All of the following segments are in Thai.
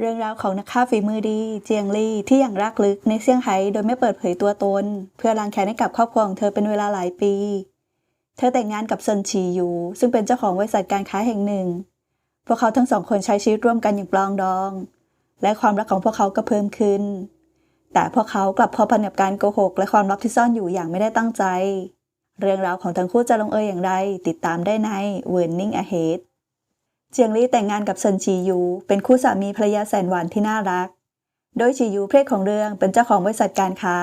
เรื่องราวของนักฆ่าฝีมือดี เจียงลี่ที่อย่างรักลึกในเซี่ยงไฮ้โดยไม่เปิดเผยตัวตน เพื่อล้างแค้นให้กับครอบครัวของเธอเป็นเวลาหลายปี เธอแต่งงานกับเซินฉีอยู่ ซึ่งเป็นเจ้าของบริษัทการค้าแห่งหนึ่ง พวกเขาทั้งสองคนใช้ชีวิตร่วมกันอย่างปลองดอง และความรักของพวกเขาก็เพิ่มขึ้น แต่พวกเขากลับพอพันกับการโกหก และความลับที่ซ่อนอยู่อย่างไม่ได้ตั้งใจ เรื่องราวของทั้งคู่จะลงเอยอย่างไร ติดตามได้ใน Winning Ahead เจียงลี่แต่งงานกับเซินชียูเป็นคู่สามีภรรยาแสนหวานที่น่ารัก โดยชียูเพศของเรื่องเป็นเจ้าของบริษัทการค้า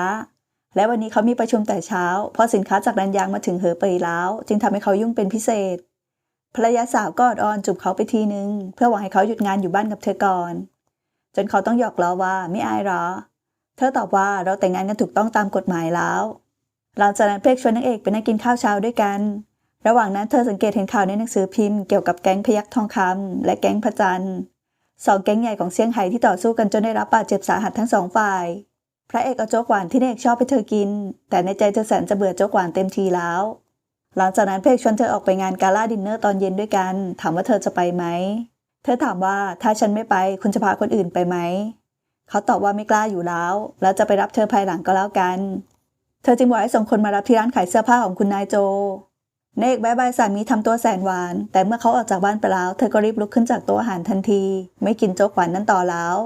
และวันนี้เขามีประชุมแต่เช้า เพราะสินค้าจากนันยางมาถึงเหอเปยแล้ว จึงทำให้เขายุ่งเป็นพิเศษ ภรรยาสาวก็อดออนจูบเขาไปทีนึง เพื่อหวังให้เขาหยุดงานอยู่บ้านกับเธอก่อน จนเขาต้องหยอกล้อว่าไม่อายหรอ เธอตอบว่าเราแต่งงานกันถูกต้องตามกฎหมายแล้วหลังจากนั้นเพลกชวนนางเอกไปนั่งกินข้าวเช้าด้วยกัน ระหว่างนั้นเธอสังเกตเห็นข่าวในหนังสือพิมพ์เกี่ยวกับแก๊งพยัคฆ์ทองคำและแก๊งพระจันทร์สองแก๊งใหญ่ของเซี่ยงไฮ้ที่ต่อสู้กันจนได้รับบาดเจ็บสาหัสทั้งสองฝ่าย พระเอกเอาโจ๊กหวานที่นางเอกชอบให้เธอกิน แต่ในใจเธอแสนจะเบื่อโจ๊กหวานเต็มทีแล้ว หลังจากนั้นเพกชวนเธอออกไปงานกาล่าดินเนอร์ตอนเย็นด้วยกัน ถามว่าเธอจะไปไหม เธอถามว่าถ้าฉันไม่ไปคุณจะพาคนอื่นไปไหม เขาตอบว่าไม่กล้าอยู่แล้ว แล้วจะไปรับเธอภายหลังก็แล้วกัน เธอจึงบอกให้ส่งคนมารับที่ร้านขายเสื้อผ้าของคุณนายโจ เนกบายบายสามีทำตัวแสนหวาน แต่เมื่อเขาออกจากบ้านไปแล้ว เธอก็รีบลุกขึ้นจากโต๊ะอาหารทันที ไม่กินโจ๊กหวานนั้นต่อแล้ว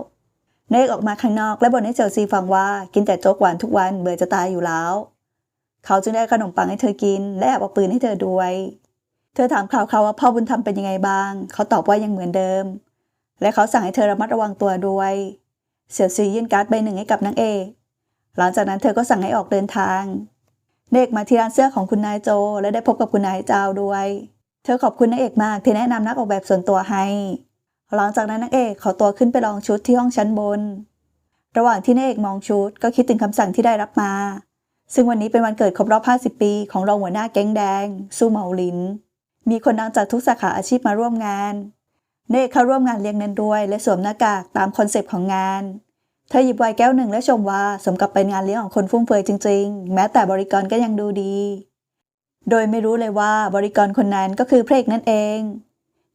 เนกออกมาข้างนอกและบ่นให้เจลซีฟังว่ากินแต่โจ๊กหวานทุกวันเบื่อจะตายอยู่แล้ว เขาจึงได้ขนมปังให้เธอกิน และแอบเอาปืนให้เธอด้วย เธอถามข่าวเขาว่าพ่อบุญธรรมเป็นยังไงบ้าง เขาตอบว่ายังเหมือนเดิม และเขาสั่งให้เธอระมัดระวังตัวด้วย เสี่ยวซียื่นการ์ดใบหนึ่งให้กับนางเอกหลังจากนั้นเธอก็สั่งให้ออกเดินทาง เนกมาที่ร้านเสื้อของคุณนายโจ และได้พบกับคุณนายเจ้าด้วย เธอขอบคุณนางเอกมากที่แนะนำนักออกแบบส่วนตัวให้ หลังจากนั้นนางเอกขอตัวขึ้นไปลองชุดที่ห้องชั้นบน ระหว่างที่นางเอกมองชุดก็คิดถึงคำสั่งที่ได้รับมา ซึ่งวันนี้เป็นวันเกิดครบรอบ 50 ปีของรองหัวหน้าแก๊งแดงซูเหมาลิน มีคนดังจากทุกสาขาอาชีพมาร่วมงานเนกเข้าร่วมงานเลี้ยงนั้นด้วย และสวมหน้ากากตามคอนเซปต์ของงาน เธอหยิบไวน์แก้วหนึ่งและชมว่าสมกับเป็นงานเลี้ยงของคนฟุ่มเฟือยจริง ๆ แม้แต่บริกรก็ยังดูดี โดยไม่รู้เลยว่าบริกรคนนั้นก็คือพระเอกนั่นเอง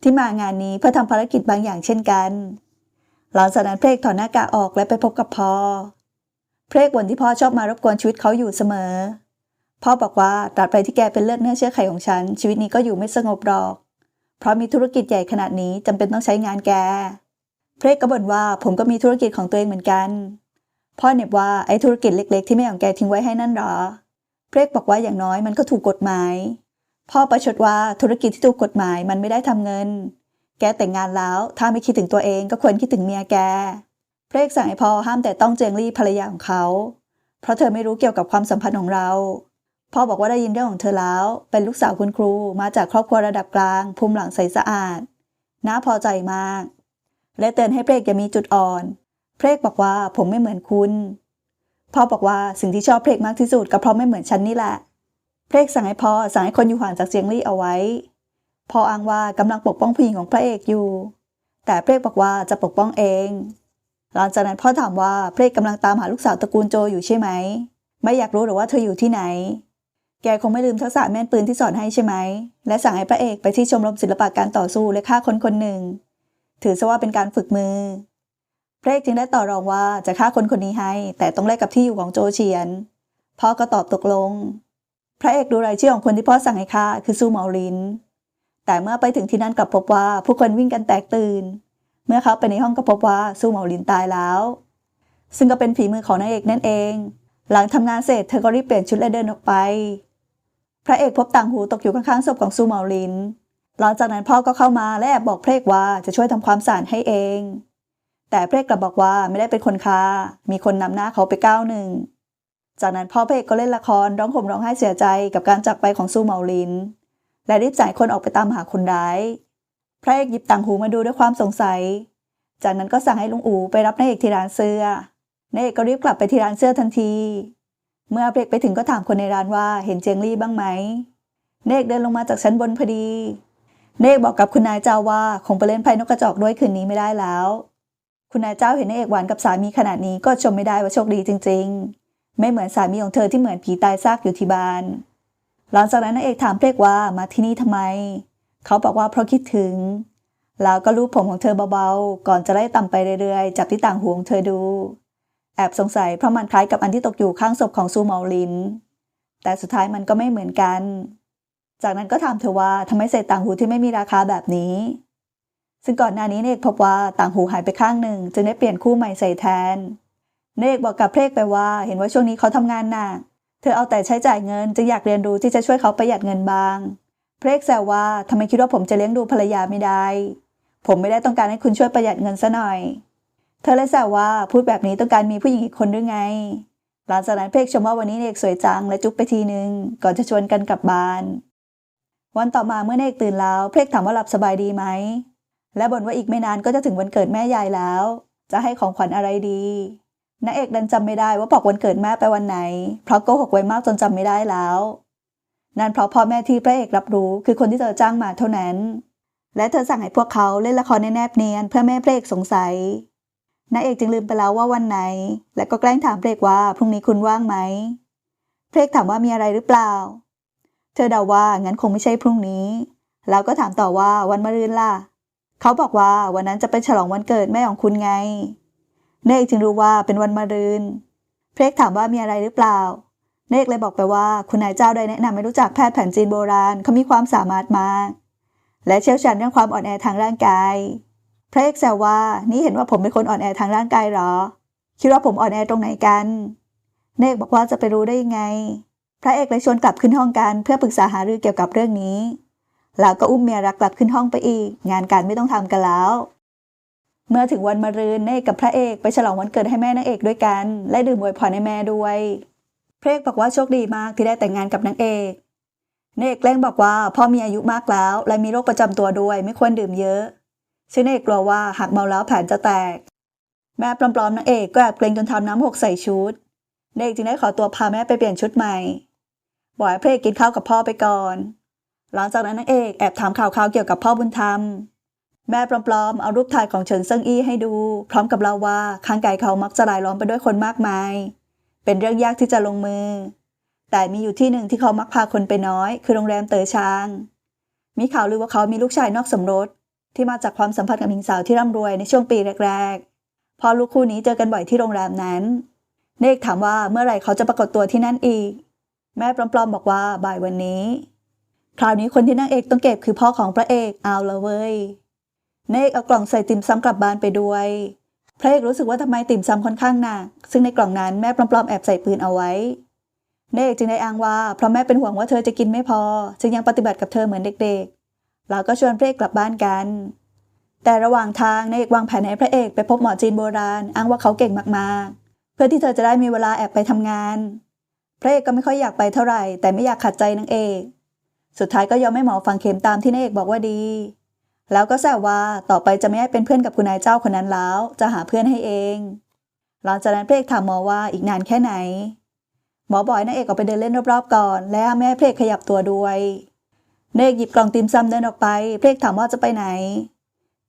ที่มางานนี้เพื่อทำภารกิจบางอย่างเช่นกัน หลังจากนั้นพระเอกถอดหน้ากากออกและไปพบกับพ่อพระเอกบ่นที่พ่อชอบมารบกวนชีวิตเขาอยู่เสมอ พ่อบอกว่าตราบใดที่แกเป็นเลือดเนื้อเชื้อไขของฉันชีวิตนี้ก็อยู่ไม่สงบหรอก เพราะมีธุรกิจใหญ่ขนาดนี้จำเป็นต้องใช้งานแก เพรกก็บ่นว่าผมก็มีธุรกิจของตัวเองเหมือนกัน พ่อเน็บว่าไอ้ธุรกิจเล็ก ๆ ที่แม่ของแกทิ้งไว้ให้นั่นหรอ เพรกบอกว่าอย่างน้อยมันก็ถูกกฎหมาย พ่อประชดว่าธุรกิจที่ถูกกฎหมายมันไม่ได้ทำเงิน แกแต่งงานแล้ว ถ้าไม่คิดถึงตัวเองก็ควรคิดถึงเมียแก เพรกสั่งให้พ่อห้ามแต่ต้องเจงลี่ภรรยาของเขา เพราะเธอไม่รู้เกี่ยวกับความสัมพันธ์ของเรา พ่อบอกว่าได้ยินเรื่องของเธอแล้ว เป็นลูกสาวคุณครูมาจากครอบครัวระดับกลาง ภูมิหลังใสสะอาด น่าพอใจมาก และเตือนให้เพรกอย่ามีจุดอ่อน เพรกบอกว่าผมไม่เหมือนคุณ พ่อบอกว่าสิ่งที่ชอบเพรกมากที่สุดก็เพราะไม่เหมือนฉันนี่แหละ เพรกสั่งให้พ่อสั่งให้คนอยู่ห่างจากเจียงลี่เอาไว้ พ่ออ้างว่ากำลังปกป้องผู้หญิงของพระเอกอยู่ แต่เพรกบอกว่าจะปกป้องเอง หลังจากนั้นพ่อถามว่าเพรกกำลังตามหาลูกสาวตระกูลโจอยู่ใช่ไหม ไม่อยากรู้หรือว่าเธออยู่ที่ไหน แกคงไม่ลืมทักษะแม่นปืนที่สอนให้ใช่ไหม และสั่งให้พระเอกไปที่ชมรมศิลปะการต่อสู้และฆ่าคนคนหนึ่ง ถือซะว่าเป็นการฝึกมือ พระเอกจึงได้ต่อรองว่าจะฆ่าคนคนนี้ให้ แต่ต้องแลกกับที่อยู่ของโจเฉียน พ่อก็ตอบตกลง พระเอกดูรายชื่อของคนที่พ่อสั่งให้ฆ่าคือซูเหมาลิน แต่เมื่อไปถึงที่นั่นกลับพบว่าผู้คนวิ่งกันแตกตื่น เมื่อเขาไปในห้องก็พบว่าซูเหมาลินตายแล้ว ซึ่งก็เป็นฝีมือของนางเอกนั่นเอง หลังทำงานเสร็จเธอก็รีบเปลี่ยนชุดและเดินออกไป พระเอกพบต่างหูตกอยู่ข้างๆศพของซูเหมาลิน หลังจากนั้นพ่อก็เข้ามาและแอบบอกเพรกว่าจะช่วยทำความสะอาดให้เอง แต่เพรกกลับบอกว่าไม่ได้เป็นคนฆ่ามีคนนำหน้าเขาไปก้าวหนึ่ง จากนั้นพ่อเพรกก็เล่นละครร้องห่มร้องไห้เสียใจกับการจากไปของซูเมาลิน และรีบจ่ายคนออกไปตามหาคนร้าย พระเอกหยิบต่างหูมาดูด้วยความสงสัย จากนั้นก็สั่งให้ลุงอูไปรับนายเอกที่ร้านเสื้อนายเอกก็รีบกลับไปที่ร้านเสื้อทันที เมื่อเพรกไปถึงก็ถามคนในร้านว่าเห็นเจียงลี่บ้างไหมเนกเดินลงมาจากชั้นบนพอดี เนกบอกกับคุณนายเจ้าว่าคงไปเล่นไพ่นกกระจอกด้วยคืนนี้ไม่ได้แล้ว คุณนายเจ้าเห็นนายเอกหวานกับสามีขนาดนี้ก็ชมไม่ได้ว่าโชคดีจริง ๆ ไม่เหมือนสามีของเธอที่เหมือนผีตายซากอยู่ที่บ้าน หลังจากนั้นนายเอกถามเพรกว่ามาที่นี่ทำไม เขาบอกว่าเพราะคิดถึง แล้วก็ลูบผมของเธอเบาๆ ก่อนจะไล่ต่ำไปเรื่อยๆ จับที่ต่างหูของเธอดู แอบสงสัยเพราะมันคล้ายกับอันที่ตกอยู่ข้างศพของซูเมาลิน แต่สุดท้ายมันก็ไม่เหมือนกัน จากนั้นก็ถามเธอว่าทำไมใส่ต่างหูที่ไม่มีราคาแบบนี้ ซึ่งก่อนหน้านี้เนกพบว่าต่างหูหายไปข้างหนึ่ง จึงได้เปลี่ยนคู่ใหม่ใส่แทน เนกบอกกับเพลกไปว่าเห็นว่าช่วงนี้เขาทำงานหนักเธอเอาแต่ใช้จ่ายเงินจึงอยากเรียนรู้ที่จะช่วยเขาประหยัดเงินบ้าง เพลกแซวว่าทำไมคิดว่าผมจะเลี้ยงดูภรรยาไม่ได้ ผมไม่ได้ต้องการให้คุณช่วยประหยัดเงินซะหน่อย เธอเลยแซวว่าพูดแบบนี้ต้องการมีผู้หญิงอีกคนหรือไงหลังจากนั้นเพลกชมว่าวันนี้เนกสวยจังและจุ๊บไปทีนึงก่อนจะชวนกันกลับบ้าน วันต่อมาเมื่อเนกตื่นแล้ว เพลกถามว่าหลับสบายดีไหม และบ่นว่าอีกไม่นานก็จะถึงวันเกิดแม่ยายแล้ว จะให้ของขวัญอะไรดีนางเอกดันจำไม่ได้ว่าบอกวันเกิดแม่ไปวันไหน เพราะโกหกไว้มากจนจำไม่ได้แล้ว นั่นเพราะพ่อแม่ที่พระเอกรับรู้คือคนที่เธอจ้างมาเท่านั้น และเธอสั่งให้พวกเขาเล่นละครในแนบเนียนเพื่อไม่พระเอกสงสัยนางเอกจึงลืมไปแล้วว่าวันไหน และก็แกล้งถามพระเอกว่าพรุ่งนี้คุณว่างไหมพระเอกถามว่ามีอะไรหรือเปล่า เธอเดาว่างั้นคงไม่ใช่พรุ่งนี้ แล้วก็ถามต่อว่าวันมะรืนล่ะ เขาบอกว่าวันนั้นจะไปฉลองวันเกิดแม่ของคุณไง เนกจึงรู้ว่าเป็นวันมะรืน เพรกถามว่ามีอะไรหรือเปล่า เนกเลยบอกไปว่าคุณนายเจ้าได้แนะนำให้รู้จักแพทย์แผนจีนโบราณเขามีความสามารถมาก และเชี่ยวชาญเรื่องความอ่อนแอทางร่างกายพระเอกแซวว่านี่เห็นว่าผมเป็นคนอ่อนแอทางร่างกายหรอ คิดว่าผมอ่อนแอตรงไหนกัน เนกบอกว่าจะไปรู้ได้ยังไง พระเอกเลยชวนกลับขึ้นห้องกันเพื่อปรึกษาหารือเกี่ยวกับเรื่องนี้ แล้วก็อุ้มเมียรักกลับขึ้นห้องไปอีก งานการไม่ต้องทำกันแล้ว เมื่อถึงวันมะรืนเนกกับพระเอกไปฉลองวันเกิดให้แม่นางเอกด้วยกัน และดื่มอวยพรให้แม่ด้วยพระเอกบอกว่าโชคดีมากที่ได้แต่งงานกับนางเอกนางเอกแกล้งบอกว่าพ่อมีอายุมากแล้ว และมีโรคประจำตัวด้วยไม่ควรดื่มเยอะซึ่งนางเอกกลัวว่าหากเมาแล้วแผนจะแตก แม่ปลอมๆนางเอกก็แอบเกรงจนทำน้ำหกใส่ชุด เอกจึงได้ขอตัวพาแม่ไปเปลี่ยนชุดใหม่บอกให้พระเอกกินข้าวกับพ่อไปก่อน หลังจากนั้นนางเอกแอบถามข่าวๆเกี่ยวกับพ่อบุญธรรม แม่ปลอมๆเอารูปถ่ายของเฉินเซิงอี้ให้ดู พร้อมกับเล่าว่าข้างกายเขามักจะรายล้อมไปด้วยคนมากมาย เป็นเรื่องยากที่จะลงมือ แต่มีอยู่ที่หนึ่งที่เขามักพาคนไปน้อย คือโรงแรมเต๋อชาง มีข่าวลือว่าเขามีลูกชายนอกสมรส ที่มาจากความสัมพันธ์กับหญิงสาวที่ร่ำรวยในช่วงปีแรกๆ พอลูกคู่นี้เจอกันบ่อยที่โรงแรมนั้น เนกถามว่าเมื่อไหร่เขาจะปรากฏตัวที่นั่นอีก แม่ปลอมๆบอกว่าบ่ายวันนี้ คราวนี้คนที่นางเอกต้องเก็บคือพ่อของพระเอกเอาละเว้ย เนกเอากล่องใส่ติ่มซำกลับบ้านไปด้วย พระเอกรู้สึกว่าทำไมติ่มซำค่อนข้างหนักซึ่งในกล่องนั้นแม่ปลอมๆแอบใส่ปืนเอาไว้ เนกจึงได้อ้างว่าเพราะแม่เป็นห่วงว่าเธอจะกินไม่พอ จึงยังปฏิบัติกับเธอเหมือนเด็กๆแล้วก็ชวนพระเอกกลับบ้านกันแต่ระหว่างทางเนกวางแผนให้พระเอกไปพบหมอจีนโบราณ อ้างว่าเขาเก่งมากๆ เพื่อที่เธอจะได้มีเวลาแอบไปทำงาน พระเอกก็ไม่ค่อยอยากไปเท่าไหร่ แต่ไม่อยากขัดใจนางเอก สุดท้ายก็ยอมให้หมอฟังเข็มตามที่นางเอกบอกว่าดี แล้วก็แซวว่าต่อไปจะไม่ให้เป็นเพื่อนกับคุณนายเจ้าคนนั้นแล้ว จะหาเพื่อนให้เอง หลังจากนั้นพระเอกถามหมอว่าอีกนานแค่ไหน หมอบอกให้นางเอกออกไปเดินเล่นรอบๆก่อน และห้ามไม่ให้พระเอกขยับตัวด้วยนางเอกหยิบกล่องติมซำเดินออกไปพระเอกถามว่าจะไปไหน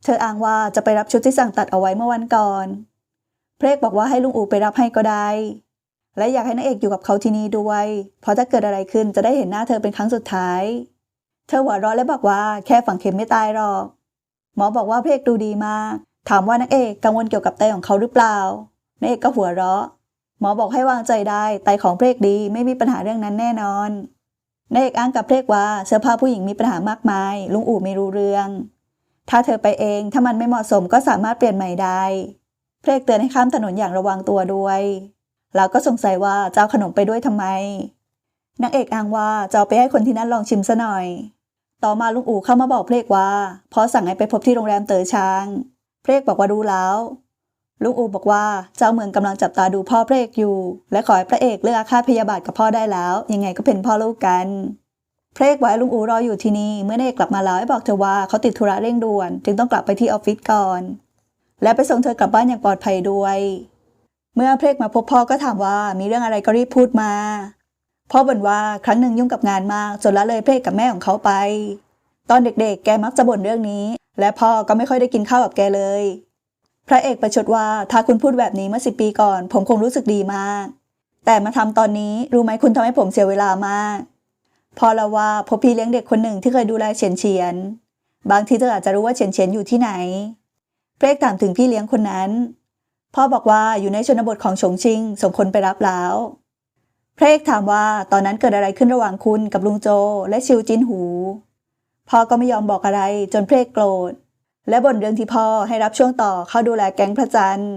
เธออ้างว่าจะไปรับชุดที่สั่งตัดเอาไว้เมื่อวันก่อน เพระเอกบอกว่าให้ลุงอูไปรับให้ก็ได้ และอยากให้นางเอกอยู่กับเขาที่นี่ด้วย เพราะถ้าเกิดอะไรขึ้นจะได้เห็นหน้าเธอเป็นครั้งสุดท้าย เธอหัวเราะและบอกว่าแค่ฝังเข็มไม่ตายหรอก หมอบอกว่าเพระเอกดูดีมาก ถามว่านางเอกกังวลเกี่ยวกับไตของเขาหรือเปล่านางเอกก็หัวเราะ หมอบอกให้วางใจได้ไตของเพระเอกดีไม่มีปัญหาเรื่องนั้นแน่นอนนางเอกอ้างกับเพระเอกว่าเสื้อผ้าผู้หญิงมีปัญหามากมาย ลุงอู่ไม่รู้เรื่อง ถ้าเธอไปเองถ้ามันไม่เหมาะสมก็สามารถเปลี่ยนใหม่ได้ พระเอกเตือนให้ข้ามถนนอย่างระวังตัวด้วย แล้วก็สงสัยว่าเจะเอาขนมไปด้วยทำไม นางเอกอ้างว่าจะเอาไปให้คนที่นั่นลองชิมซะหน่อย ต่อมาลุงอู่เข้ามาบอกเพระเอกว่าพอสั่งให้ไปพบที่โรงแรมเต๋อช้าง เพระเอกบอกว่ารู้แล้ว ลุงอู่บอกว่าเจ้าเมืองกำลังจับตาดูพ่อเพระเอกอยู่ และขอให้พระเอกเลิกอาฆาตพยาบาทกับพ่อได้แล้ว ยังไงก็เป็นพ่อลูกกันพระเอกไว้ลุงอูรออยู่ที่นี่ เมื่อนางเอกกลับมาแล้วให้บอกเธอว่าเขาติดธุระเร่งด่วน จึงต้องกลับไปที่ออฟฟิศก่อน และไปส่งเธอกลับบ้านอย่างปลอดภัยด้วย เมื่อเพระเอกมาพบพ่อก็ถามว่ามีเรื่องอะไรก็รีบพูดมา พ่อบ่นว่าครั้งหนึ่งยุ่งกับงานมากจนละเลยเพระเอกกับแม่ของเขาไป ตอนเด็กๆ แกมักจะบ่นเรื่องนี้ และพ่อก็ไม่ค่อยได้กินข้าวกับแกเลย พระเอกประชดว่าถ้าคุณพูดแบบนี้เมื่อสิปีก่อน ผมคงรู้สึกดีมาก แต่มาทำตอนนี้รู้ไหมคุณทำให้ผมเสียเวลามากพอละว่าพบพี่เลี้ยงเด็กคนหนึ่งที่เคยดูแลเฉียนเฉียน บางทีเธออาจจะรู้ว่าเฉียนเฉียนอยู่ที่ไหน เพรกถามถึงพี่เลี้ยงคนนั้น พ่อบอกว่าอยู่ในชนบทของฉงชิง ส่งคนไปรับแล้วเพรกถามว่าตอนนั้นเกิดอะไรขึ้นระหว่างคุณกับลุงโจ และชิวจินหู พ่อก็ไม่ยอมบอกอะไรจนเพรกโกรธ และบ่นเรื่องที่พ่อให้รับช่วงต่อเข้าดูแลแก๊งพระจันทร์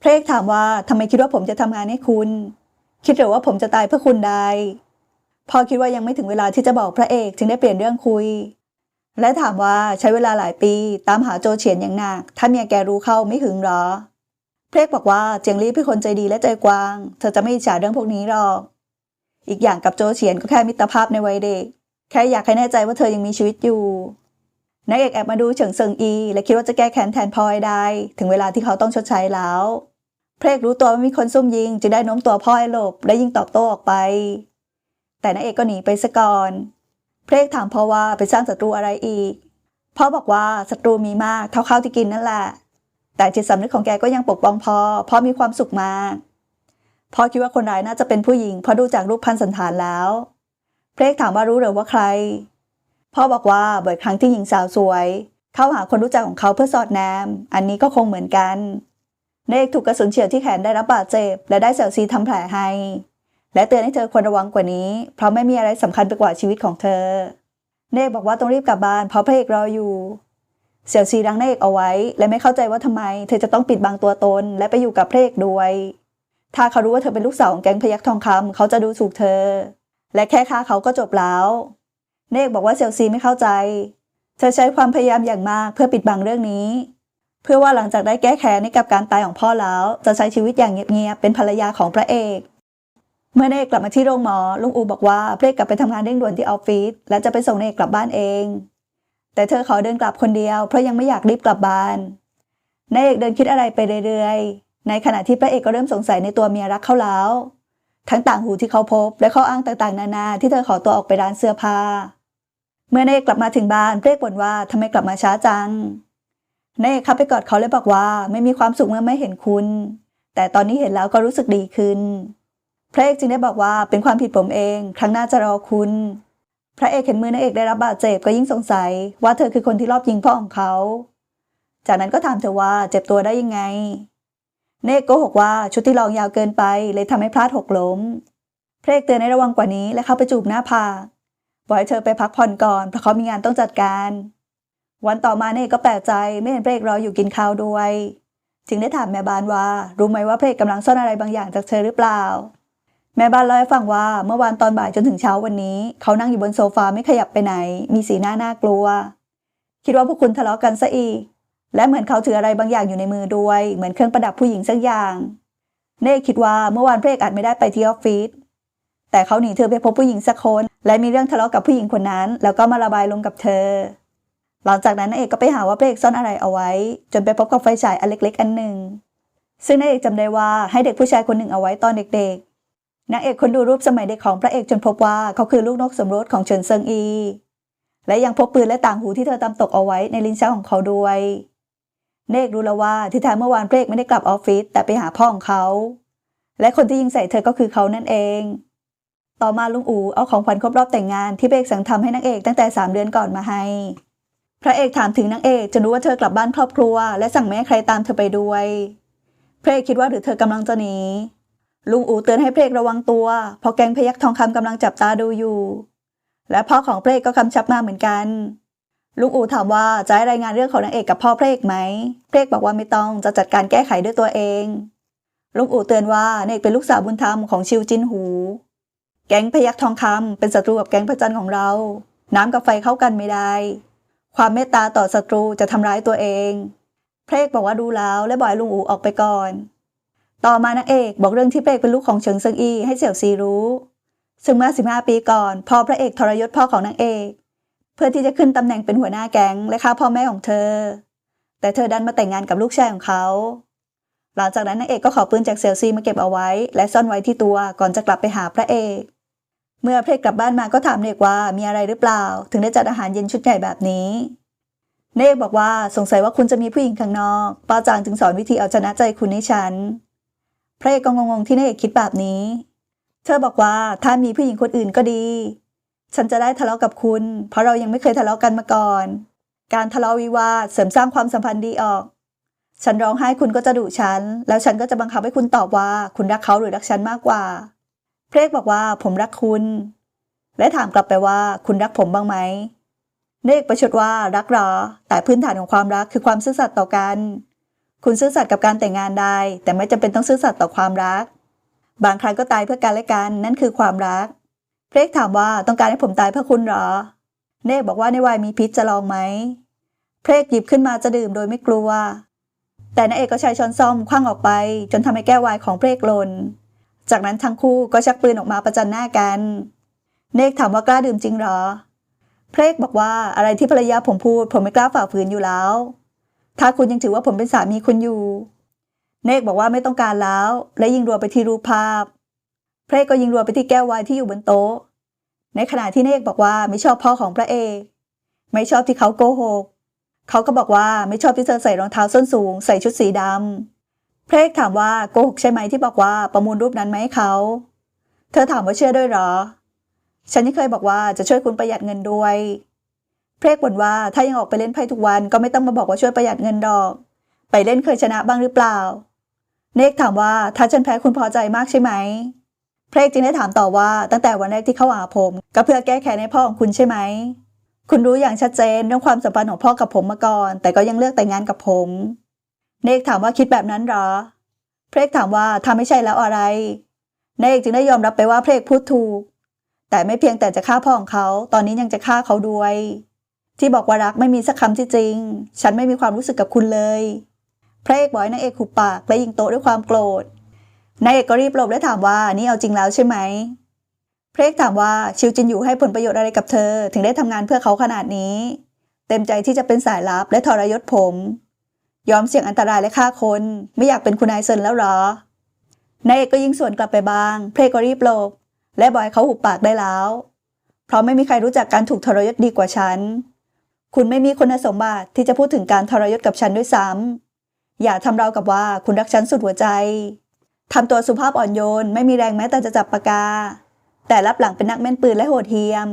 เพรกถามว่าทำไมคิดว่าผมจะทำงานให้คุณ คิดหรือว่าผมจะตายเพื่อคุณได้พ่อคิดว่ายังไม่ถึงเวลาที่จะบอกพระเอกจึงได้เปลี่ยนเรื่องคุย และถามว่าใช้เวลาหลายปี ตามหาโจเฉียนอย่างหนัก ถ้าเมียแกรู้เข้าไม่หึงหรอ เพรกบอกว่าเจียงลี่เป็นคนใจดีและใจกว้าง เธอจะไม่อิจฉาเรื่องพวกนี้หรอก อีกอย่างกับโจเฉียนก็แค่มิตรภาพในวัยเด็ก แค่อยากให้แน่ใจว่าเธอยังมีชีวิตอยู่นายเอกแอบมาดูเฉิงเซิงอี และคิดว่าจะแก้แค้นแทนพลอยได้ ถึงเวลาที่เขาต้องชดใช้แล้ว เพรกรู้ตัวว่ามีคนซุ่มยิง จึงได้โน้มตัวพ่อให้หลบ และยิงตอบโต้ออกไป แต่นายเอกก็หนีไปซะก่อน เพรกถามพ่อว่าไปสร้างศัตรูอะไรอีก พ่อบอกว่าศัตรูมีมากเท่าข้าวที่กินนั่นแหละ แต่จิตสำนึกของแกก็ยังปกป้องพ่อพ่อมีความสุขมาก พ่อคิดว่าคนร้ายน่าจะเป็นผู้หญิงเพราะดูจากรูปพันสันฐานแล้ว เพรกถามว่ารู้หรือว่าใคร พ่อบอกว่าบ่อยครั้งที่หญิงสาวสวย เข้าหาคนรู้จักของเขาเพื่อสอดแนม อันนี้ก็คงเหมือนกันเอกถูกกระสุนเฉียวที่แขนได้รับบาดเจ็บ และได้เซลซีทำแผลให้ และเตือนให้เธอควรระวังกว่านี้ เพราะไม่มีอะไรสำคัญไปกว่าชีวิตของเธอ เนกบอกว่าต้องรีบกลับบ้านเพราะพระเอกรออยู่ เสี่ยวซีรังเนกเอาไว้ และไม่เข้าใจว่าทำไม เธอจะต้องปิดบังตัวตน และไปอยู่กับพระเอกด้วย ถ้าเขารู้ว่าเธอเป็นลูกสาวของแก๊งพยักทองคำเขาจะดูถูกเธอ และแค่ฆ่าเขาก็จบแล้ว เนกบอกว่าเสี่ยวซีไม่เข้าใจ เธอใช้ความพยายามอย่างมากเพื่อปิดบังเรื่องนี้ เพื่อว่าหลังจากได้แก้แค้นให้กับการตายของพ่อแล้ว จะใช้ชีวิตอย่างเงียบๆเป็นภรรยาของพระเอก เมื่อเนกกลับมาที่โรงหมอลุงอูบอกว่าเพรกกลับไปทำงานเร่งด่วนที่ออฟฟิศและจะไปส่งเนกกลับบ้านเอง แต่เธอขอเดินกลับคนเดียวเพราะยังไม่อยากรีบกลับบ้านนายเอกเดินคิดอะไรไปเรื่อยๆ ในขณะที่พระเอกก็เริ่มสงสัยในตัวเมียรักเขาแล้ว ทั้งต่างหูที่เขาพบ และข้ออ้างต่างๆ นานาที่เธอขอตัวออกไปร้านเสื้อผ้า เมื่อนายเอกกลับมาถึงบ้านเพรกบ่นว่าทำไมกลับมาช้าจังนายเอกเข้าไปกอดเขาและบอกว่าไม่มีความสุขเมื่อไม่เห็นคุณ แต่ตอนนี้เห็นแล้วก็รู้สึกดีขึ้น พระเอกจึงได้บอกว่าเป็นความผิดผมเอง ครั้งหน้าจะรอคุณ พระเอกเห็นมือนางเอกได้รับบาดเจ็บก็ยิ่งสงสัย ว่าเธอคือคนที่รอบยิงพ่อของเขา จากนั้นก็ถามเธอว่าเจ็บตัวได้ยังไง เนกโกหกว่าชุดที่ลองยาวเกินไป เลยทำให้พลาดหกล้ม พระเอกเตือนให้ระวังกว่านี้และเข้าไปจูบหน้าผากบอกให้เธอไปพักผ่อนก่อนเพราะเขามีงานต้องจัดการ วันต่อมาเนกก็แปลกใจไม่เห็นพระเอกรออยู่กินข้าวด้วย จึงได้ถามแม่บ้านว่ารู้ไหมว่าพระเอกกำลังซ่อนอะไรบางอย่างจากเธอหรือเปล่า แม่บ้านเล่าให้ฟังว่าเมื่อวานตอนบ่ายจนถึงเช้าวันนี้ เขานั่งอยู่บนโซฟาไม่ขยับไปไหน มีสีหน้าน่ากลัว คิดว่าพวกคุณทะเลาะกันซะอีก และเหมือนเขาถืออะไรบางอย่างอยู่ในมือด้วย เหมือนเครื่องประดับผู้หญิงสักอย่างเน่คิดว่าเมื่อวานพระเอกอาจไม่ได้ไปที่ออฟฟิศแต่เขาหนีเธอไปพบผู้หญิงสักคน และมีเรื่องทะเลาะกับผู้หญิงคนนั้น แล้วก็มาระบายลงกับเธอ หลังจากนั้นนางเอกก็ไปหาว่าพระเอกซ่อนอะไรเอาไว้ จนไปพบกับไฟฉายอันเล็ก ๆ อันหนึ่งซึ่งนางเอกจำได้ว่าให้เด็กผู้ชายคนหนึ่งเอาไว้ตอนเด็กๆ นางเอกคนดูรูปสมัยเด็กของพระเอกจนพบว่าเขาคือลูกนกสมรสของเฉินเซิงอี และยังพบปืนและต่างหูที่เธอตำตกเอาไว้ในลิ้นชักของเขาด้วยเนกรู้แล้วว่าที่แท้เมื่อวานเพรกไม่ได้กลับออฟฟิศแต่ไปหาพ่อของเขา และคนที่ยิงใส่เธอก็คือเขานั่นเอง ต่อมาลุงอูเอาของขวัญครบรอบแต่งงานที่เพรกสั่งทำให้นางเอกตั้งแต่สามเดือนก่อนมาให้ พระเอกถามถึงนางเอกจนรู้ว่าเธอกลับบ้านครอบครัว และสั่งไม่ให้ใครตามเธอไปด้วย เพรกคิดว่าหรือเธอกำลังจะหนี ลุงอูเตือนให้เพระเอกระวังตัวเพราะแกงพยักทองคำกำลังจับตาดูอยู่ และพ่อของพระเอกก็กำชับมาเหมือนกัน ลุงอูถามว่าจะให้รายงานเรื่องของนางเอกกับพ่อเพระเอกไหม เพระเอกบอกว่าไม่ต้องจะจัดการแก้ไขด้วยตัวเอง ลุงอูเตือนว่านางเอกเป็นลูกสาวบุญธรรมของชิวจินหู แก๊งพยักทองคำเป็นศัตรูกับแก๊งพระจันทร์ของเรา น้ำกับไฟเข้ากันไม่ได้ ความเมตตาต่อศัตรูจะทำร้ายตัวเอง เพระเอกบอกว่าดูแล้วและบอกลุงอูออกไปก่อน ต่อมานางเอกบอกเรื่องที่พระเอกเป็นลูกของเฉิงเซิงอีให้เสี่ยวซีรู้ ซึ่งเมื่อ 15 ปีก่อนพ่อพระเอกทรยศพ่อของนางเอก เพื่อที่จะขึ้นตำแหน่งเป็นหัวหน้าแก๊งและฆ่าพ่อแม่ของเธอ แต่เธอดันมาแต่งงานกับลูกชายของเขา หลังจากนั้นนางเอกก็ขอปืนจากเสี่ยวซีมาเก็บเอาไว้ และซ่อนไว้ที่ตัวก่อนจะกลับไปหาพระเอก เมื่อพระเอกกลับบ้านมาก็ถามเนกว่ามีอะไรหรือเปล่า ถึงได้จัดอาหารเย็นชุดใหญ่แบบนี้เนกบอกว่าสงสัยว่าคุณจะมีผู้หญิงข้างนอกป้าจางจึงสอนวิธีเอาชนะใจคุณให้ฉัน พระเอกก็งงๆที่เนกคิดแบบนี้ เธอบอกว่าถ้ามีผู้หญิงคนอื่นก็ดี ฉันจะได้ทะเลาะกับคุณ เพราะเรายังไม่เคยทะเลาะกันมาก่อน การทะเลาะวิวาทเสริมสร้างความสัมพันธ์ดีออก ฉันร้องไห้คุณก็จะดุฉัน แล้วฉันก็จะบังคับให้คุณตอบว่าคุณรักเขาหรือรักฉันมากกว่า เพรกบอกว่าผมรักคุณ และถามกลับไปว่าคุณรักผมบ้างไหมเนกประชดว่ารักหรอ แต่พื้นฐานของความรักคือความซื่อสัตย์ต่อกัน คุณซื่อสัตย์กับการแต่งงานได้ แต่ไม่จำเป็นต้องซื่อสัตย์ต่อความรัก บางครั้งก็ตายเพื่อกันและกันนั่นคือความรักเพรกถามว่าต้องการให้ผมตายเพื่อคุณหรอ เนกบอกว่าในวายมีพิษจะลองไหมเพรกหยิบขึ้นมาจะดื่มโดยไม่กลัว แต่นายเอกก็ใช้ช้อนซ่อมคว้างออกไป จนทำให้แก้ววายของเพรกหล่นจากนั้นทั้งคู่ก็ชักปืนออกมาประจันหน้ากัน เนกถามว่ากล้าดื่มจริงหรอ เพรกบอกว่าอะไรที่ภรรยาผมพูด ผมไม่กล้าฝ่าฝืนอยู่แล้ว ถ้าคุณยังถือว่าผมเป็นสามีคุณอยู่ เนกบอกว่าไม่ต้องการแล้ว และยิงรัวไปที่รูปภาพเพรกก็ยิงรัวไปที่แก้ววายที่อยู่บนโต๊ะ ในขณะที่เนกบอกว่าไม่ชอบพ่อของพระเอก ไม่ชอบที่เขาโกหก เขาก็บอกว่าไม่ชอบที่เธอใส่รองเท้าส้นสูง ใส่ชุดสีดำเพรกถามว่าโกหกใช่ไหมที่บอกว่าประมูลรูปนั้นไหมเขา เธอถามว่าเชื่อด้วยหรอ ฉันที่เคยบอกว่าจะช่วยคุณประหยัดเงินด้วย เพรกบ่นว่าถ้ายังออกไปเล่นไพ่ทุกวันก็ไม่ต้องมาบอกว่าช่วยประหยัดเงินดอก ไปเล่นเคยชนะบ้างหรือเปล่า เนกถามว่าถ้าฉันแพ้คุณพอใจมากใช่ไหม เพรกจึงได้ถามต่อว่าตั้งแต่วันแรกที่เข้าหาผม ก็เพื่อแก้แค้นให้พ่อของคุณใช่ไหม คุณรู้อย่างชัดเจนเรื่องความสัมพันธ์ของพ่อกับผมมาก่อน แต่ก็ยังเลือกแต่งงานกับผม เนกถามว่าคิดแบบนั้นเหรอ เพรกถามว่าถ้าไม่ใช่แล้วอะไร เนกจึงได้ยอมรับไปว่าเพรกพูดถูก แต่ไม่เพียงแต่จะฆ่าพ่อของเขา ตอนนี้ยังจะฆ่าเขาด้วย ที่บอกว่ารักไม่มีสักคำที่จริง ฉันไม่มีความรู้สึกกับคุณเลย พระเอกบอกให้นางเอกขุบปากและยิงโต๊ะด้วยความโกรธ นายเอกก็รีบหลบและถามว่านี่เอาจริงแล้วใช่ไหม พระเอกถามว่าชิวจินอยู่ให้ผลประโยชน์อะไรกับเธอ ถึงได้ทำงานเพื่อเขาขนาดนี้ เต็มใจที่จะเป็นสายลับและทรยศผม ยอมเสี่ยงอันตรายและฆ่าคน ไม่อยากเป็นคุณนายเซินแล้วหรอ นายเอกก็ยิงสวนกลับไปบ้างพระเอกก็รีบหลบ และบอกให้เขาหุบปากได้แล้ว เพราะไม่มีใครรู้จักการถูกทรยศดีกว่าฉัน คุณไม่มีคุณสมบัติที่จะพูดถึงการทรยศกับฉันด้วยซ้ำ อย่าทำเรากับว่าคุณรักฉันสุดหัวใจ ทำตัวสุภาพอ่อนโยน ไม่มีแรงแม้แต่จะจับปากกา แต่รับหลังเป็นนักแม่นปืนและโหดเหี้ยม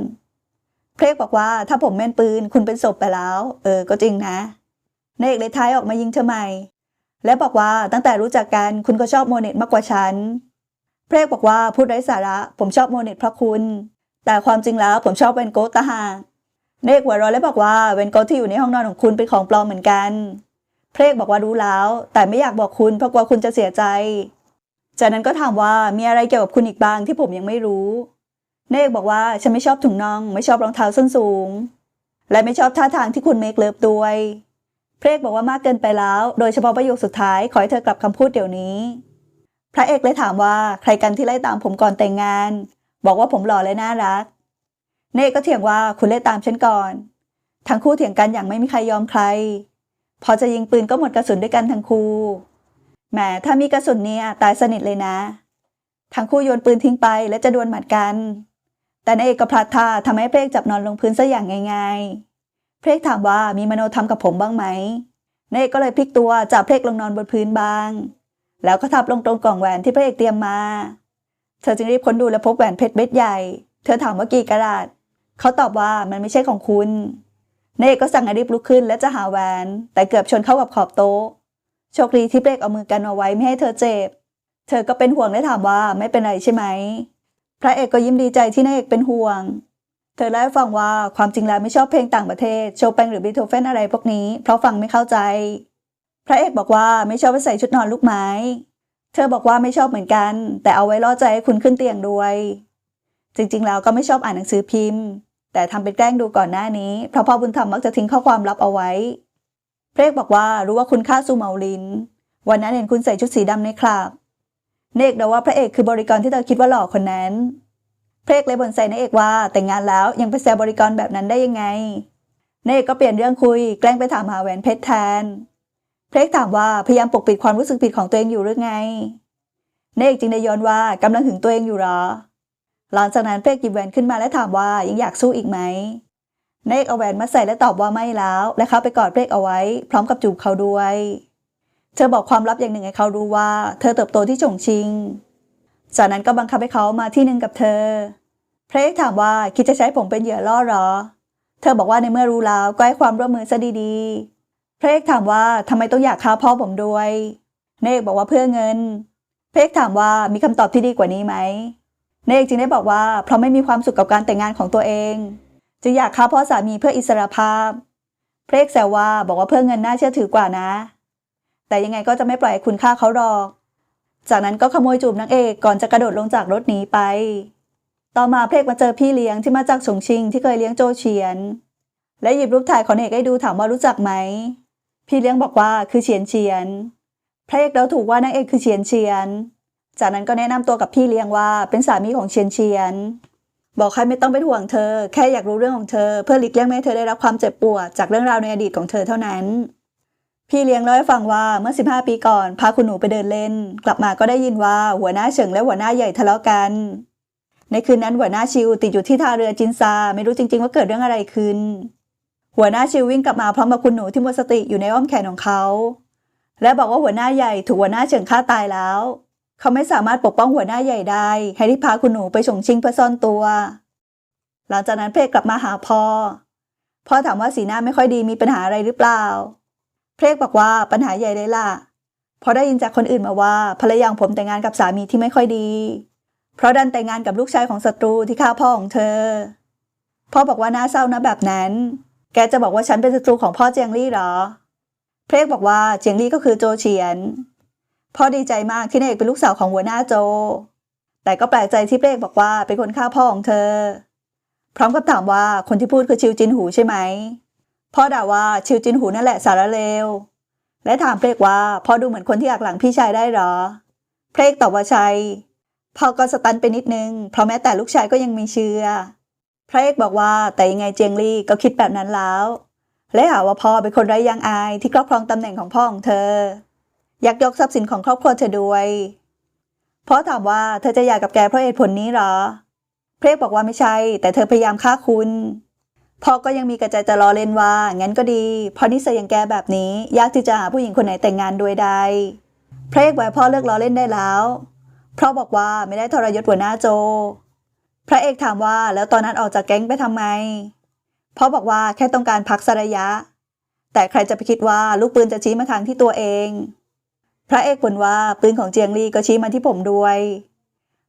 เพลกบอกว่าถ้าผมแม่นปืนคุณเป็นศพไปแล้ว เออ ก็จริงนะนายเอกเลยท้ายออกมายิงเธอใหม่ และบอกว่าตั้งแต่รู้จักกันคุณก็ชอบโมเนตมากกว่าฉัน เพลกบอกว่าพูดไร้สาระ ผมชอบโมเนตเพราะคุณ แต่ความจริงแล้วผมชอบเวนโกตาหาก เนกหัวเร้อนและบอกว่าเวนโกที่อยู่ในห้องนอนของคุณเป็นของปลอมเหมือนกัน เพลกบอกว่ารู้แล้ว แต่ไม่อยากบอกคุณเพราะกลัวคุณจะเสียใจ จากนั้นก็ถามว่ามีอะไรเกี่ยวกับคุณอีกบ้างที่ผมยังไม่รู้ เนกบอกว่าฉันไม่ชอบถุงน่อง ไม่ชอบรองเท้าส้นสูง และไม่ชอบท่าทางที่คุณเมคเลิฟด้วย เพลกบอกว่ามากเกินไปแล้ว โดยเฉพาะประโยคสุดท้ายขอให้เธอกลับคำพูดเดี๋ยวนี้ พระเอกเลยถามว่าใครกันที่ไล่ตามผมก่อนแต่งงาน บอกว่าผมหล่อและน่ารัก เนกก็เถียงว่าคุณไล่ตามฉันก่อน ทั้งคู่เถียงกันอย่างไม่มีใครยอมใคร พอจะยิงปืนก็หมดกระสุนด้วยกันทั้งคู่แหมถ้ามีกระสุนเนี่ยตายสนิทเลยนะ ทั้งคู่โยนปืนทิ้งไปและจะดวลหมัดกัน แต่นายเอกก็พลัดท่าทำให้เพลกจับนอนลงพื้นซะอย่างง่ายๆเพลกถามว่ามีมโนธรรมกับผมบ้างไหมนายเอกก็เลยพลิกตัวจับเพลกลงนอนบนพื้นบ้าง แล้วก็ทับลงตรงกล่องแหวนที่พระเอกเตรียมมา เธอจึงรีบค้นดูและพบแหวนเพชรเม็ดใหญ่ เธอถามว่ากี่กะรัต เขาตอบว่ามันไม่ใช่ของคุณนายเอกก็สั่งให้รีบลุกขึ้นและจะหาแหวน แต่เกือบชนเข้ากับขอบโต๊ะ โชคดีที่เบรกเอามือกันเอาไว้ไม่ให้เธอเจ็บ เธอก็เป็นห่วงและถามว่าไม่เป็นไรใช่ไหม พระเอกก็ยิ้มดีใจที่นายเอกเป็นห่วง เธอเล่าให้ฟังว่าความจริงแล้วไม่ชอบเพลงต่างประเทศโชแปงหรือบีโธเฟนอะไรพวกนี้ เพราะฟังไม่เข้าใจ พระเอกบอกว่าไม่ชอบไปใส่ชุดนอนลูกไม้ เธอบอกว่าไม่ชอบเหมือนกัน แต่เอาไว้ล่อใจให้คุณขึ้นเตียงด้วย จริงๆแล้วก็ไม่ชอบอ่านหนังสือพิมพ์ แต่ทำเป็นแกล้งดูก่อนหน้านี้ เพราะพ่อบุญธรรมมักจะทิ้งข้อความลับเอาไว้ เพลกบอกว่ารู้ว่าคุณฆ่าซูเมาลิน วันนั้นเห็นคุณใส่ชุดสีดำในคลับ เนกเดาว่าพระเอกคือบริกรที่เธอคิดว่าหล่อคนนั้น เพลกเลยบ่นใส่นายเอกว่าแต่งงานแล้วยังไปแซวบริกรแบบนั้นได้ยังไง เนกก็เปลี่ยนเรื่องคุย แกล้งไปถามหาแหวนเพชรแทน เพลกถามว่าพยายามปกปิดความรู้สึกผิดของตัวเองอยู่หรือไง เนกจึงได้ย้อนว่ากำลังถึงตัวเองอยู่หรอ หลังจากนั้นเพลกหยิบแหวนขึ้นมาและถามว่ายังอยากสู้อีกไหมเนกเอาแหวนมาใส่และตอบว่าไม่แล้ว และเขาไปกอดเพลกเอาไว้ พร้อมกับจูบเขาด้วย เธอบอกความลับอย่างหนึ่งให้เขารู้ว่า เธอเติบโตที่ฉงชิง จากนั้นก็บังคับให้เขามาที่หนึ่งกับเธอเพลกถามว่าคิดจะใช้ผมเป็นเหยื่อล่อหรอ เธอบอกว่าในเมื่อรู้แล้วก็ให้ความร่วมมือซะดีๆพระเอกถามว่าทำไมต้องอยากฆ่าพ่อผมด้วย เนกบอกว่าเพื่อเงินพระเอกถามว่ามีคำตอบที่ดีกว่านี้ไหม เนกจึงได้บอกว่าเพราะไม่มีความสุขกับการแต่งงานของตัวเอง จึงอยากฆ่าพ่อสามีเพื่ออิสรภาพพระเอกแซวว่าบอกว่าเพื่อเงินน่าเชื่อถือกว่านะ แต่ยังไงก็จะไม่ปล่อยคุณฆ่าเขาหรอก จากนั้นก็ขโมยจูบนางเอกก่อนจะกระโดดลงจากรถหนีไป ต่อมาเพลกมาเจอพี่เลี้ยงที่มาจากฉงชิงที่เคยเลี้ยงโจเฉียน และหยิบรูปถ่ายของเอกให้ดูถามว่ารู้จักไหม พี่เลี้ยงบอกว่าคือเฉียนเฉียนพระเอกเราถูกว่านางเอกคือเฉียนเฉียน จากนั้นก็แนะนำตัวกับพี่เลี้ยงว่าเป็นสามีของเฉียนเฉียน บอกให้ไม่ต้องเป็นห่วงเธอ แค่อยากรู้เรื่องของเธอ เพื่อหลีกเลี่ยงไม่ให้เธอได้รับความเจ็บปวดจากเรื่องราวในอดีตของเธอเท่านั้น พี่เลี้ยงเล่าให้ฟังว่าเมื่อ 15 ปีก่อน พาคุณหนูไปเดินเล่น กลับมาก็ได้ยินว่าหัวหน้าเฉิงและหัวหน้าใหญ่ทะเลาะกัน ในคืนนั้นหัวหน้าชิวติดอยู่ที่ท่าเรือจินซาไม่รู้จริง ๆ ว่าเกิดเรื่องอะไรขึ้น หัวหน้าชิววิ่งกลับมาพร้อมกับคุณหนูที่หมดสติอยู่ในอ้อมแขนของเขาและบอกว่าหัวหน้าใหญ่ถูกหัวหน้าเฉิงฆ่าตายแล้ว เขาไม่สามารถปกป้องหัวหน้าใหญ่ได้ให้รีบพาคุณหนูไปฉงชิงเพื่อซ่อนตัว หลังจากนั้นเพลกกลับมาหาพ่อ พ่อถามว่าสีหน้าไม่ค่อยดีมีปัญหาอะไรหรือเปล่า เพลกบอกว่าปัญหาใหญ่เลยล่ะ เพราะได้ยินจากคนอื่นมาว่าภรรยาของผมแต่งงานกับสามีที่ไม่ค่อยดี เพราะดันแต่งงานกับลูกชายของศัตรูที่ฆ่าพ่อของเธอ พ่อบอกว่าน่าเศร้านะแบบนั้น แกจะบอกว่าฉันเป็นศัตรูของพ่อเจียงลี่เหรอ เพลกบอกว่าเจียงลี่ก็คือโจเฉียน พ่อดีใจมากที่นายเอกเป็นลูกสาวของหัวหน้าโจ แต่ก็แปลกใจที่เพลกบอกว่าเป็นคนฆ่าพ่อของเธอ พร้อมกับถามว่าคนที่พูดคือชิวจินหูใช่ไหม พ่อด่าว่าชิวจินหูนั่นแหละสารเลว และถามเพลกว่าพ่อดูเหมือนคนที่หักหลังพี่ชายได้หรอ เพลกตอบว่าใช่พ่อก็สตันไปนิดนึง เพราะแม้แต่ลูกชายก็ยังมีเชื่อพระเอกบอกว่าแต่ยังไงเจียงลี่ก็คิดแบบนั้นแล้ว และหาว่าพ่อเป็นคนไร้ยางอายที่ครอบครองตำแหน่งของพ่อของเธอ ยักยกทรัพย์สินของครอบครัวเธอด้วยพ่อถามว่าเธอจะหย่ากับแกเพราะเหตุผลนี้หรอ เพลกบอกว่าไม่ใช่ แต่เธอพยายามฆ่าคุณพ่อก็ยังมีกระใจจะรอเล่นว่า งั้นก็ดีเพราะนิสัยอย่างแกแบบนี้ยากที่จะหาผู้หญิงคนไหนแต่งงานด้วยได้ เพลกไว้พ่อเลิกล้อเล่นได้แล้ว เพราะบอกว่าไม่ได้ทรยศหัวหน้าโจ พระเอกถามว่าแล้วตอนนั้นออกจากแก๊งไปทำไมพ่อบอกว่าแค่ต้องการพักสักระยะ แต่ใครจะไปคิดว่าลูกปืนจะชี้มาทางที่ตัวเอง พระเอกบ่นว่าปืนของเจียงลี่ก็ชี้มาที่ผมด้วย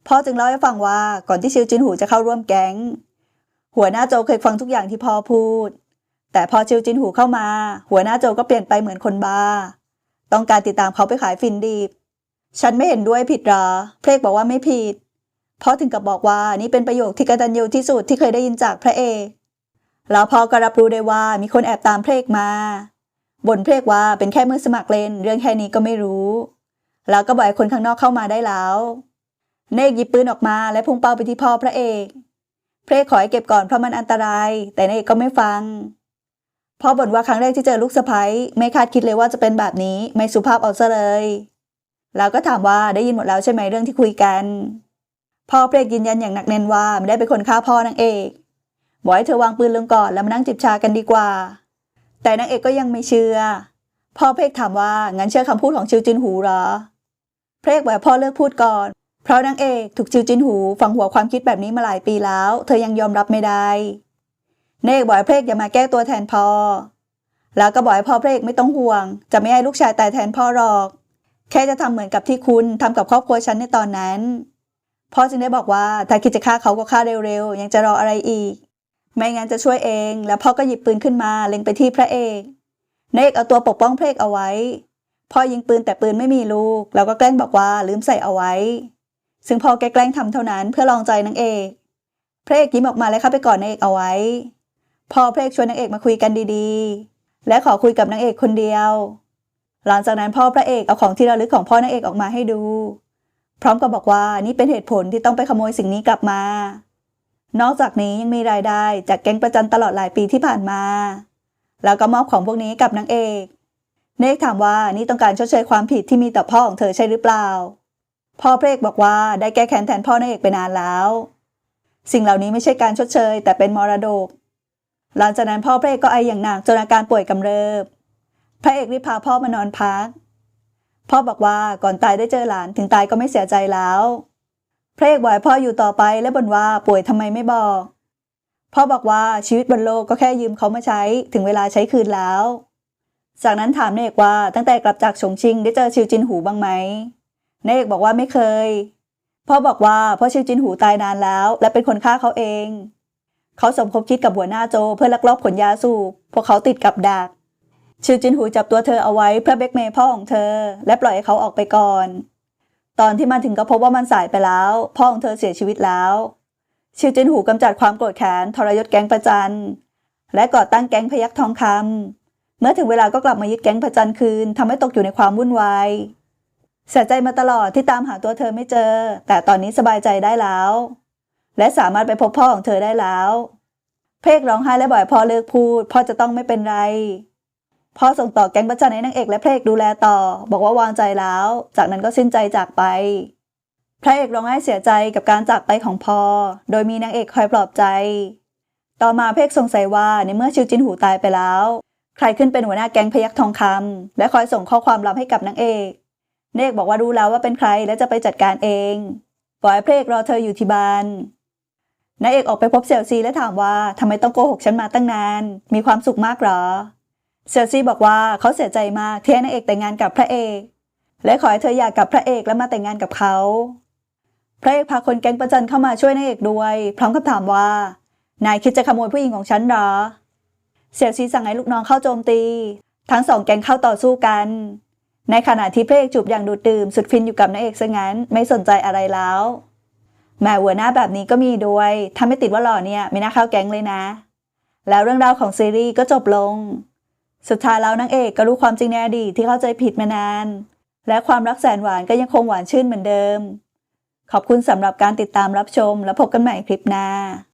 พ่อจึงเล่าให้ฟังว่าก่อนที่ชิวจินหูจะเข้าร่วมแก๊ง หัวหน้าโจเคยฟังทุกอย่างที่พ่อพูด แต่พอชิวจินหูเข้ามา หัวหน้าโจก็เปลี่ยนไปเหมือนคนบ้า ต้องการติดตามเขาไปขายฟินดีบฉันไม่เห็นด้วยผิดหรอเพลกบอกว่าไม่ผิดพ่อถึงกับบอกว่านี่เป็นประโยคที่กตัญญูที่สุดที่เคยได้ยินจากพระเอกแล้วพ่อก็รับรู้ได้ว่ามีคนแอบตามเพลกมา บ่นเพลกว่าเป็นแค่มือสมัครเล่นเรื่องแค่นี้ก็ไม่รู้ แล้วก็บอกให้คนข้างนอกเข้ามาได้แล้ว เนกหยิบปืนออกมาและพุ่งเป้าไปที่พ่อพระเอก เพลกขอให้เก็บก่อนเพราะมันอันตราย แต่เนกก็ไม่ฟังพ่อบ่นว่าครั้งแรกที่เจอลูกสะใภ้ไม่คาดคิดเลยว่าจะเป็นแบบนี้ไม่สุภาพเอาซะเลย แล้วก็ถามว่าได้ยินหมดแล้วใช่ไหมเรื่องที่คุยกันพ่อเพลกยืนยันอย่างหนักแน่นว่าไม่ได้เป็นคนฆ่าพ่อนางเอกบอกให้เธอวางปืนลงก่อนแล้วมานั่งจิบชากันดีกว่า แต่นางเอกก็ยังไม่เชื่อ พ่อเพลกถามว่างั้นเชื่อคำพูดของชิวจินหูเหรอ เพลกบอกพ่อเลิกพูดก่อน เพราะนางเอกถูกชิวจินหูฝังหัวความคิดแบบนี้มาหลายปีแล้ว เธอยังยอมรับไม่ได้เนกบอกให้เพลกอย่ามาแก้ตัวแทนพ่อ แล้วก็บอกให้พ่อเพลกไม่ต้องห่วง จะไม่ให้ลูกชายตายแทนพ่อหรอก แค่จะทำเหมือนกับที่คุณทำกับครอบครัวฉันในตอนนั้น พ่อจึงได้บอกว่าถ้าคิดจะฆ่าเขาก็ฆ่าเร็วๆยังจะรออะไรอีก ไม่งั้นจะช่วยเอง แล้วพ่อก็หยิบปืนขึ้นมาเล็งไปที่พระเอกเนกเอาตัวปกป้องพระเอกเอาไว้ พ่อยิงปืนแต่ปืนไม่มีลูก แล้วก็แกล้งบอกว่าลืมใส่เอาไว้ ซึ่งพ่อแกล้งทำเท่านั้นเพื่อลองใจนางเอก พระเอกยิ้มออกมาและเข้าไปกอดนางเอกเอาไว้ พ่อพระเอกชวนนางเอกมาคุยกันดีๆ และขอคุยกับนางเอกคนเดียว หลังจากนั้นพ่อพระเอกเอาของที่ระลึกของพ่อนางเอกออกมาให้ดู พร้อมกับบอกว่านี่เป็นเหตุผลที่ต้องไปขโมยสิ่งนี้กลับมา นอกจากนี้ยังมีรายได้จากแก๊งประจันตลอดหลายปีที่ผ่านมา แล้วก็มอบของพวกนี้กับนางเอกเนกถามว่านี่ต้องการชดเชยความผิดที่มีต่อพ่อของเธอใช่หรือเปล่า พ่อพระเอกบอกว่าได้แก้แค้นแทนพ่อนางเอกไปนานแล้ว สิ่งเหล่านี้ไม่ใช่การชดเชย แต่เป็นมรดก หลังจากนั้นพ่อพระเอกก็ไออย่างหนักจนอาการป่วยกำเริบ พระเอกรีบพาพ่อมานอนพัก พ่อบอกว่าก่อนตายได้เจอหลานถึงตายก็ไม่เสียใจแล้ว พระเอกบอกพ่ออยู่ต่อไปและบ่นว่าป่วยทำไมไม่บอก พ่อบอกว่าชีวิตบนโลกก็แค่ยืมเขามาใช้ถึงเวลาใช้คืนแล้ว จากนั้นถามนายเอกว่าตั้งแต่กลับจากฉงชิงได้เจอชิวจินหูบ้างไหมนายเอกบอกว่าไม่เคย พ่อบอกว่าพ่อชิวจินหูตายนานแล้ว และเป็นคนฆ่าเขาเอง เขาสมคบคิดกับหัวหน้าโจเพื่อลักลอบขนยาสูบพวกเขาติดกับดักชิวจินหูจับตัวเธอเอาไว้เพื่อเบกเมย์พ่อของเธอ และปล่อยให้เขาออกไปก่อน ตอนที่มาถึงก็พบว่ามันสายไปแล้ว พ่อของเธอเสียชีวิตแล้วชิวจินหูกำจัดความโกรธแค้นทรยศแก๊งประจันและก่อตั้งแก๊งพยักทองคำเมื่อถึงเวลาก็กลับมายึดแก๊งประจันคืนทำให้ตกอยู่ในความวุ่นวายเสียใจมาตลอดที่ตามหาตัวเธอไม่เจอ แต่ตอนนี้สบายใจได้แล้ว และสามารถไปพบพ่อของเธอได้แล้ว เพกร้องไห้และบ่อยพ่อเลิกพูด พ่อจะต้องไม่เป็นไร พ่อส่งต่อแก๊งประจันให้นางเอกและพระเอกดูแลต่อ บอกว่าวางใจแล้ว จากนั้นก็สิ้นใจจากไป พระเอกร้องไห้เสียใจกับการจากไปของพ่อ โดยมีนางเอกคอยปลอบใจ ต่อมาเพกสงสัยว่าในเมื่อชิวจินหูตายไปแล้ว ใครขึ้นเป็นหัวหน้าแก๊งพยักทองคำและคอยส่งข้อความลับให้กับนางเอกนางเอกบอกว่ารู้แล้วว่าเป็นใครและจะไปจัดการเองปล่อยให้พระเอกรอเธออยู่ที่บ้านนางเอกออกไปพบเสี่ยวซีและถามว่าทำไมต้องโกหกฉันมาตั้งนาน มีความสุขมากหรอ เสี่ยซีบอกว่าเขาเสียใจมากที่ให้นางเอกแต่งงานกับพระเอก และขอให้เธออยากกับพระเอกและมาแต่งงานกับเขา พระเอกพาคนแก๊งประจันเข้ามาช่วยนางเอกด้วย พร้อมกับถามว่า นายคิดจะขโมยผู้หญิงของฉันเหรอเสี่ยซีสั่งให้ลูกน้องเข้าโจมตี ทั้งสองแก๊งเข้าต่อสู้กัน ในขณะที่พระเอกจูบอย่างดูดดื่มสุดฟินอยู่กับนางเอกซะงั้นไม่สนใจอะไรแล้วแม่หัวหน้าแบบนี้ก็มีด้วยถ้าไม่ติดว่าหล่อเนี่ยไม่น่าเข้าแก๊งเลยนะ แล้วเรื่องราวของซีรีส์ก็จบลง สุดท้ายแล้วนางเอกก็รู้ความจริงในอดีตที่เข้าใจผิดมานาน และความรักแสนหวานก็ยังคงหวานชื่นเหมือนเดิม ขอบคุณสำหรับการติดตามรับชมและพบกันใหม่คลิปหน้า